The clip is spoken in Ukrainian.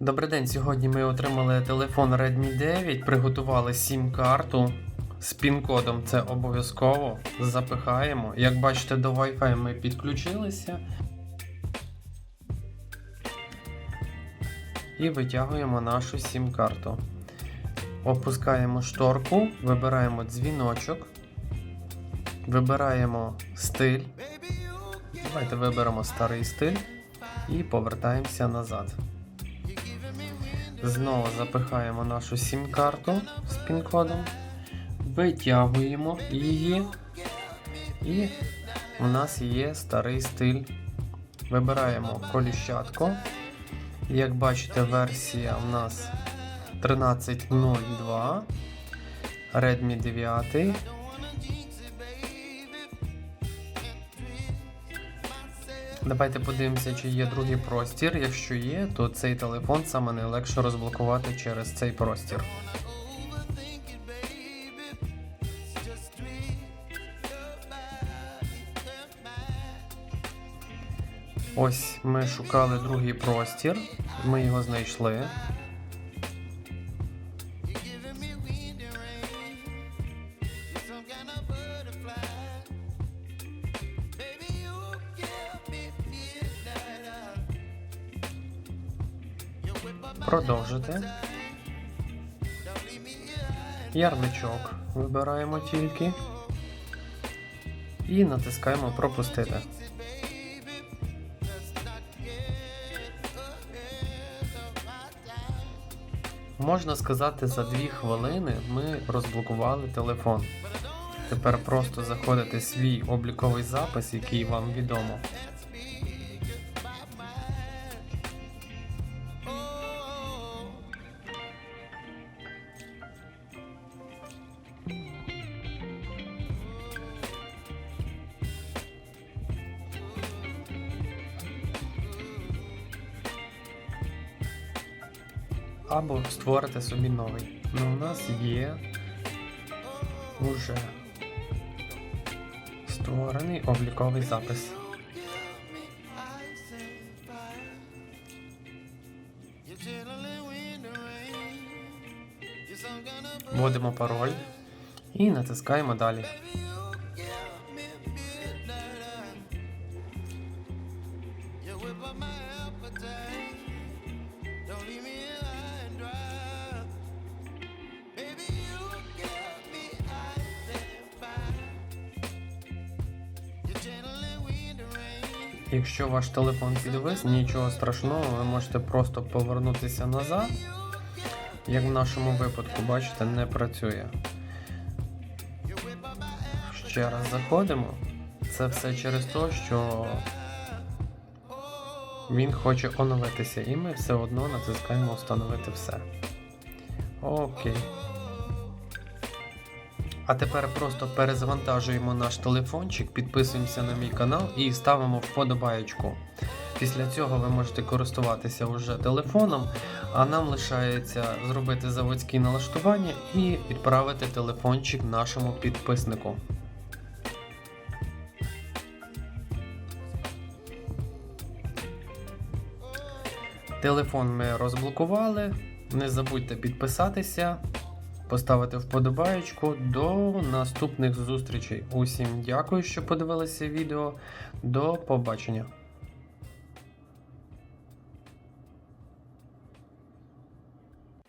Добрий день. Сьогодні ми отримали телефон Redmi 9, приготували сім-карту з пін-кодом. Це обов'язково запихаємо. Як бачите, до Wi-Fi ми підключилися. І витягуємо нашу сім-карту. Опускаємо шторку, вибираємо дзвіночок, вибираємо стиль. Давайте виберемо старий стиль і повертаємося назад. Знову запихаємо нашу сім-карту з пін-кодом, витягуємо її, і у нас є старий стиль. Вибираємо коліщатку. Як бачите, версія у нас 1302 Redmi 9. Давайте подивимося, чи є другий простір. Якщо є, то цей телефон саме найлегше розблокувати через цей простір. Ось ми шукали другий простір, ми його знайшли. Продовжити. Ярличок вибираємо тільки. І натискаємо пропустити. Можна сказати, за 2 хвилини ми розблокували телефон. Тепер просто заходите свій обліковий запис, який вам відомо. Або створити собі новий. Ну, у нас є уже створений обліковий запис. Вводимо пароль і натискаємо далі. Якщо ваш телефон підвис, нічого страшного, ви можете просто повернутися назад. Як в нашому випадку, бачите, не працює. Ще раз заходимо. Це все через те, що він хоче оновитися, і ми все одно натискаємо встановити все. Окей. А тепер просто перезавантажуємо наш телефончик, підписуємося на мій канал і ставимо вподобаєчку. Після цього ви можете користуватися вже телефоном, а нам лишається зробити заводські налаштування і відправити телефончик нашому підписнику. Телефон ми розблокували. Не забудьте підписатися, поставити вподобаєчку. До наступних зустрічей. Усім дякую, що подивилися відео. До побачення.